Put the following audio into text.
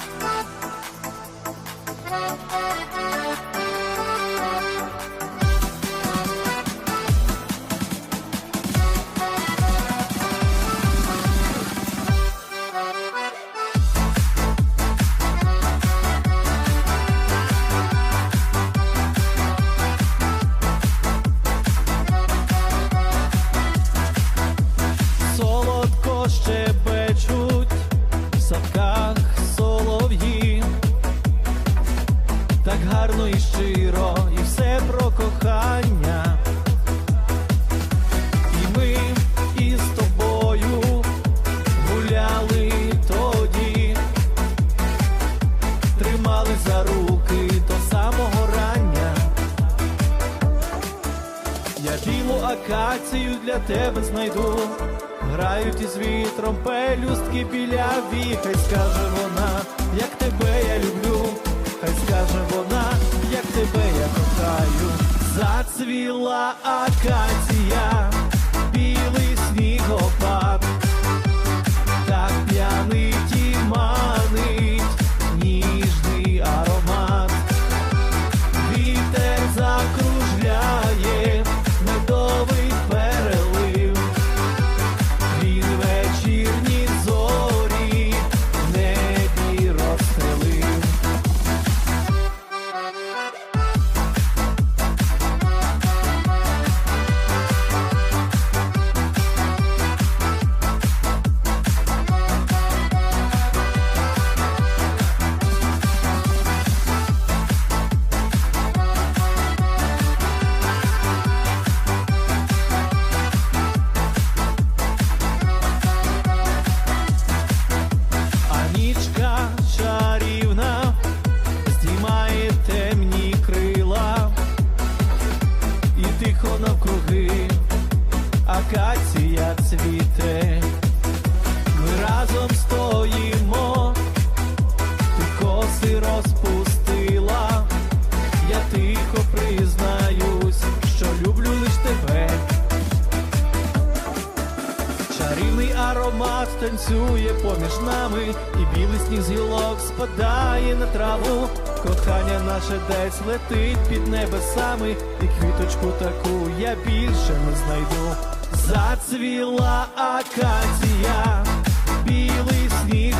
Bye. Гуляли тоді, тримали за руки до самого рання. Я білу акацію для тебе знайду. Грають із вітром пелюстки біля вік, хай скаже вона, як тебе я люблю, хай скаже вона, як тебе я кохаю. Зацвіла акація, Чарівний аромат танцює поміж нами, і білий сніг з гілок спадає на траву. Кохання наше десь летить під небесами, і квіточку таку я більше не знайду. Зацвіла акація, білий сніг.